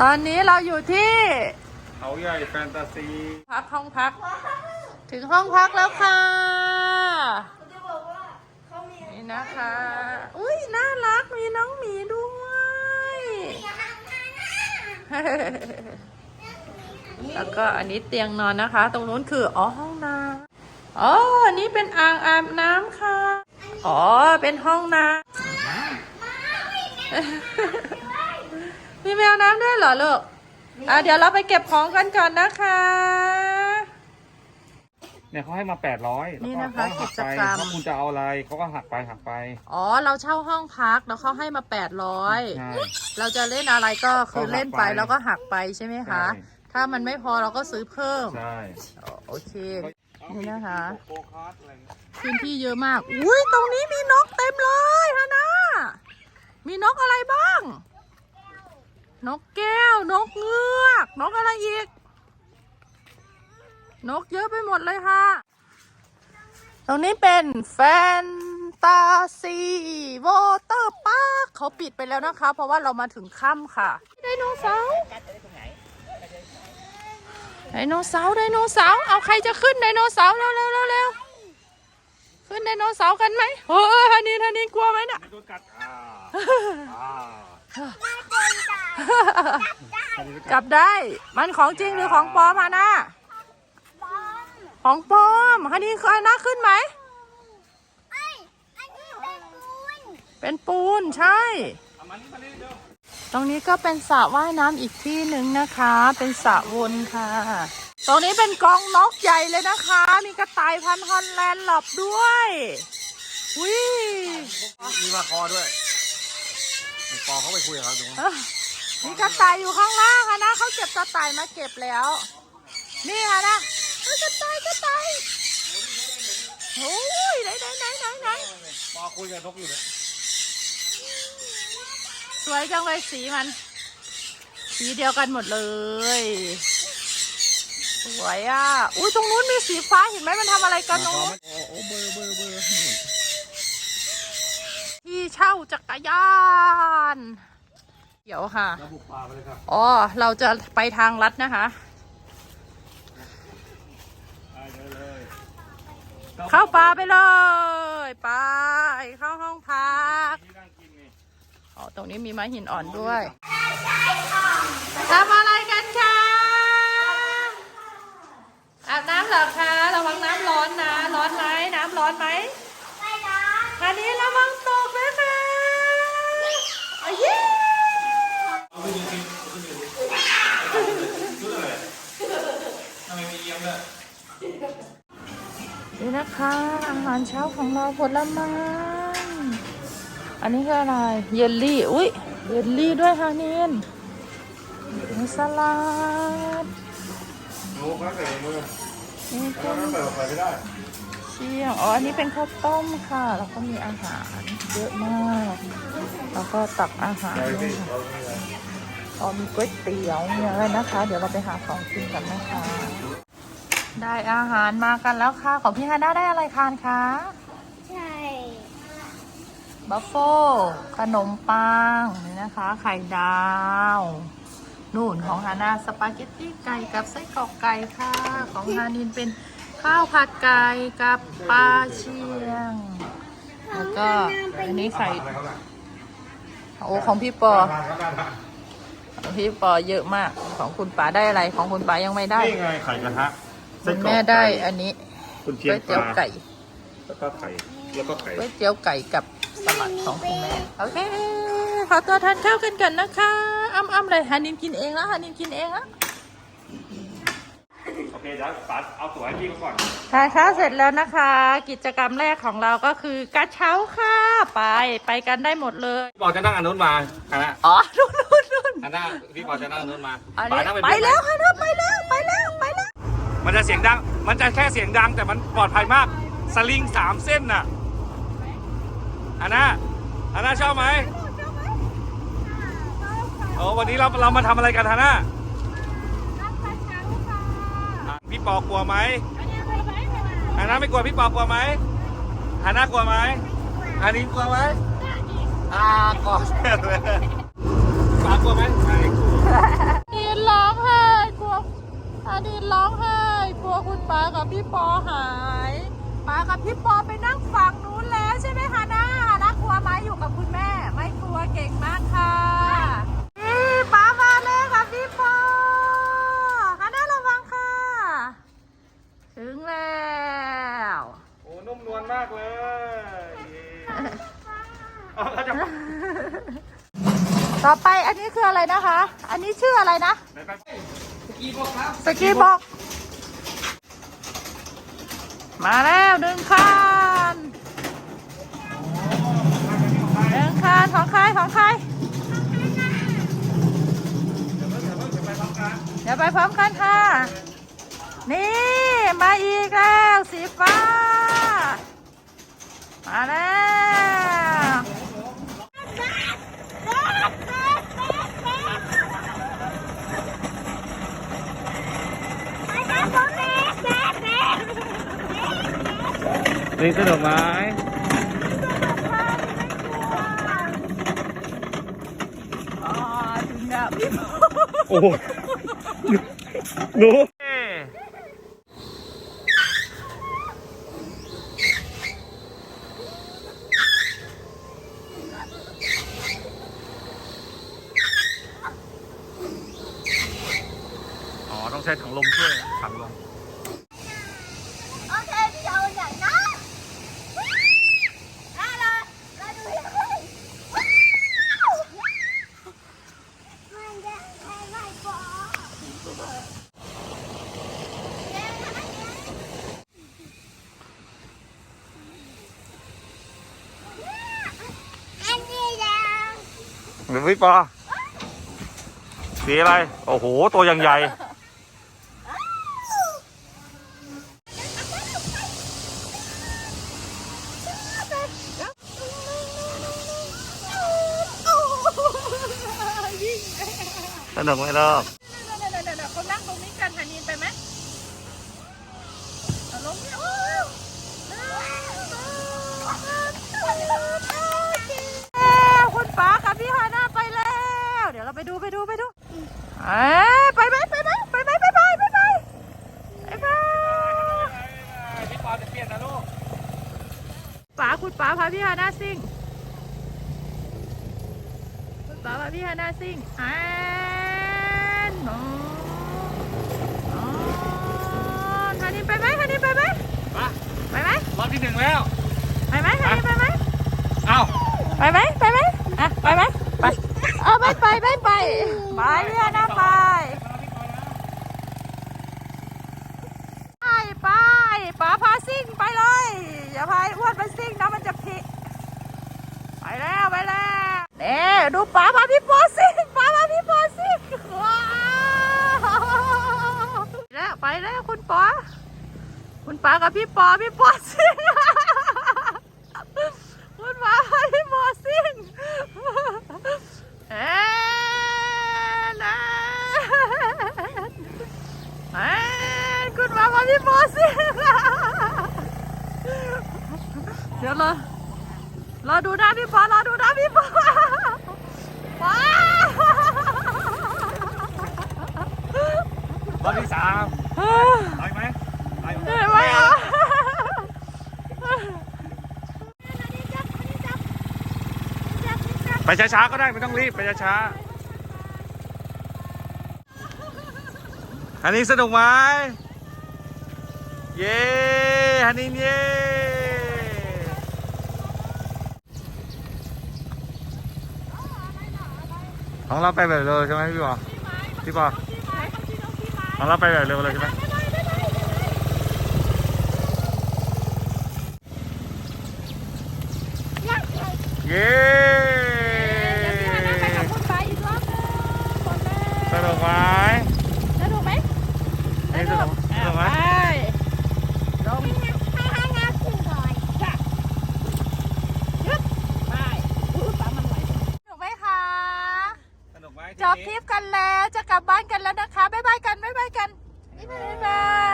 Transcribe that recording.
ตอนนี้เราอยู่ที่เขาใหญ่แฟนตาซีพักห้องพัก ถึงห้องพักแล้วค่ะจะบอกว่าเขามีนี่นะคะ อุ้ยน่ารักมีน้องหมีด้วยแล้วก็อันนี้เตียงนอนนะคะ ตรงนู้นคืออ๋อห้องน้ำอ๋ออันนี้เป็นอ่างอาบน้ำค่ะ อ๋อเป็นห้องน้ำ มีแมวน้ำด้วยเหรอลูก อะเดี๋ยวเราไปเก็บของกันก่อนนะคะ เนี่ยเขาให้มาแปดร้อยนี่นะคะหักกิจไปกรรม ถ้าคุณจะเอาอะไรเขาก็หักไปหักไป อ๋อ เราเช่าห้องพักแล้วเขาให้มาใช่800เราจะเล่นอะไรก็คือเล่นไปก็หักไปแล้วก็หักไปใช่ไหมคะ ใช่ ถ้ามันไม่พอเราก็ซื้อเพิ่ม ใช่อ๋อโอเค นี่นะคะ โกคาร์ทอะไรเงี้ยพื้นที่เยอะมาก อุ้ยตรงนี้มีนกเต็มเลยฮะนะมีนกอะไรบ้าง น กแก้วนกเงือก นกอะไรอีก นกเยอะไปหมดเลยค่ะ ตรงนี้เป็นแฟนตาซีวอเตอร์พาร์คเขาปิดไปแล้วนะคะ เพราะว่าเรามาถึงค่ำค่ะ ไดโนเสาร์ไดโนเสาร์ไดโนเสาร์เอาใครจะขึ้นไดโนเสาร์เร็วเร็วเร็วเร็วขึ้นไดโนเสาร์กันไหมเฮ้ยฮันนี่ฮันนี่กลัวไหมเนี่ยไม่โดนกัดอ่าอ่า จับได้ มันของจริงหรือของปลอมฮะนะของปลอมฮันนี่เคยน่าขึ้นไหม เป็นปูนใช่เอามานี่มานี่เดี๋ยวตรงนี้ก็เป็นสระว่ายน้ำอีกที่หนึ่งนะคะ เป็นสระวนค่ะ ตรงนี้เป็นกรงนกใหญ่เลยนะคะ มีกระต่ายพันธุ์ฮอลแลนด์หลับด้วยวิมีมาคอด้วยปอเขาไปคุยกับเขาดู มีกระต่ายอยู่ข้างล่างค่ะนะเขาเก็บกระต่ายมาเก็บแล้ว นี่ค่ะนะเฮ้ยกระต่ายกระต่ายโอ้ยไหนไหนไหนไหนไหนปอคุยกับนกอยู่เนี่ยสวยจังเลยสีมัน สีเดียวกันหมดเลย สวยอะ อุ้ยตรงนู้นมีสีฟ้าเห็นไหมมันทำอะไรกันตรงนู้นโอ้โอ้เบอร์เบอร์เบอร์ที่เช่าจักรยาน เดี๋ยวค่ะระบุกป่าไปเลยครับอ๋อ เราจะไปทางลัดนะคะ ไปเลยเลยเข้าป่าไปเลย ไป เข้าห้องพักที่นั่งกินนี่ อ๋อ ตรงนี้มีไม้หินอ่อนด้วยทำอะไรกันคะอาบน้ำเหรอคะ ระวังน้ำร้อนนะ ร้อนไหม น้ำร้อนไหมอันนี้ระวังตกนะคะเอาเย้ นี่นะคะ อาหารเช้าของเราผลไม้อันนี้คืออะไร เยลลี่ อุ้ยเยลลี่ด้วยค่ะนินมีสลัดโอ้เขาใส่มือนี่แล้เป็วนก็ใส่ออกไปไม่ได้เชียงอ๋อ อันนี้เป็นข้าวต้มค่ะ แล้วก็มีอาหารเยอะมาก แล้วก็ตักอาหารด้วยค่ะอ๋อมีก๋วยเตี๋ยวมีอะไรนะคะ เดี๋ยวเราไปหาของกินกันนะคะ ได้อาหารมากันแล้วค่ะ ของพี่ฮาน่าได้อะไรทานคะ ใช่บัฟเฟิลขนมปังนี่นะคะ ไข่ดาว นู่นของฮาน่าสปาเกตตี้ไก่กับไส้กรอกไก่ค่ะ ของฮานินเป็นข้าวผัดไก่กับปลาเชียง แล้วก็อันนี้ไข่อะไรเขาล่ะโอ้ของพี่ปอทานเขาได้ทานของพี่ปอเยอะมากของคุณป๋าได้อะไรของคุณป๋ายังไม่ได้นี่ไงไข่กระทะ คุณแม่ได้อันนี้คุณเชีก๋ยวงยปเตี๋ยวลาไก่แล้วก็ไข่แล้วก็ไข่ก๋วยเตี๋ยวไก่กับสลัดของคุณแม่โอเคขอตัวทานข้าวกันก่อนนะคะอ้ำอ้ำเลยฮานินกินเองแล้วฮานินกินเองแล้วโอเคเดี๋ยวปัดเอาตัวให้พี่เขาก่อนทานข้าวเสร็จแล้วนะคะ กิจกรรมแรกของเราก็คือกระเช้าค่ะไปไปกันได้หมดเลยพี่ปอจะนั่งอันนู้นมาอันนั้นอ๋อนู่นนู่นนู่น อันนั้นพี่ปอจะนั่งอันนู้นมาอันป๋านี้นั่งไปเพื่อนแล้วค่ะนะไปแล้วไปแล้วไปแล้ว มันจะเสียงดัง มันจะแค่เสียงดังแต่มันปลอดภัยมาก สลิงสามเส้นน่ะอันน่าอันน่าชอบไหมโอ้วันนี้เราเรามาทำอะไรกันฮาน่าพี่ปอกลัวไหมฮันน่าไม่กลัวพี่ปอกลัวไหมฮาน่ากลัวไหมอันนี้กลัวไหมอ่ากลัวเลยปากลัวไหมอัวดินร้องไห้กลัวดินร้องไห้ พี่ปอไปนั่งฝั่งนู้นแล้วใช่ไหมฮาน่าฮาน่ากลัวไหมอยู่กับคุณแม่ ไม่กลัวเก่งมากค่ะนี่ป้ามาเลยค่ะพี่ปอฮาน่าระวังค่ะ ถึงแล้วโอ้นุ่มนวลมากเลยเอาแล้วจะต่อไปอันนี้คืออะไรนะคะ อันนี้ชื่ออะไรนะ ไหนไปสกีบอกครับสกีบอก มาแล้วหนึ่งคันหนึ่งคันของใครของใครเดี๋ยวไปพร้อมกันค่ะ นี่ มาอีกแล้ว สีฟ้ามาแล้ว นี่สนุกไหมอ๋อถึงแล้วพี่โอ้โหหนูอ๋อ ต้องใช้ถังลมช่วยถังลม โอเคพี่เอาอย่างนั้นได้เลยเราดูยังไงมันจะใช้ไม่พออันนี้ยัง หรือพี่ปอสีอะไร โอ้โห ตัวยังใหญ่ สนุกไหมลูก ซิ่งคุณป๋าพาพี่ฮาน่าซิ่งแอนโอ้โอ้ฮันนีนไปไหมฮันนีนไปไหมมาไปไหมรอบที่หนึ่งแล้ว ไปไหมฮันนีนไปไหมเอ้าไปไหมไปไหมอะไปไหมไปเอาไม่ไปไม่ไปไปพี่ฮาน่าไปไปไปป๋าพาซิ่งไปเลยอย่าพาไอ้อ้วนไปซิ่งนะมันจะผิดไป แล้วไปแล้วเน่ดูป๋าพาพี่ปอซิ่งป๋าพาพี่ปอซิ่งว้าวแล้วไปแล้วคุณปอคุณป๋ากับพี่ปอพี่ปอซิ่งคุณป๋าพี่ปอซิ่งเอ๊ะนะเอ๊ะคุณป๋าพาพี่ปอซิ่งเดี๋ยวเรอ รอดูหน้าพี่ปอรอดูหน้าพี่ปอว้าวรอบที่สามไปไหมไปเหนื่อยไหมอะไปช้าๆก็ได้ไม่ต้องรีบไปช้าๆอันนี้สนุกไหมเย้ฮันนี่เย้ ของเราไปแบบเร็วใช่ไหมพี่ปอพี่ปอของเราไปแบบเร็วเลยใช่ไหมเย้ไปกับคุณป๋าอีกรอบนึงหมดแล้วสนุกไหมสนุกไหมนี่สนุกสนุกไหม ลง ให้ให้น้ำขึ้นก่อน ไปอู้ป๋ามันไหวสนุกไหมคะ สนุกไหม จบทริปกันแลับบ้านกันแล้วนะคะบ๊ายบายกันบ๊ายบายกันบ๊ายบาย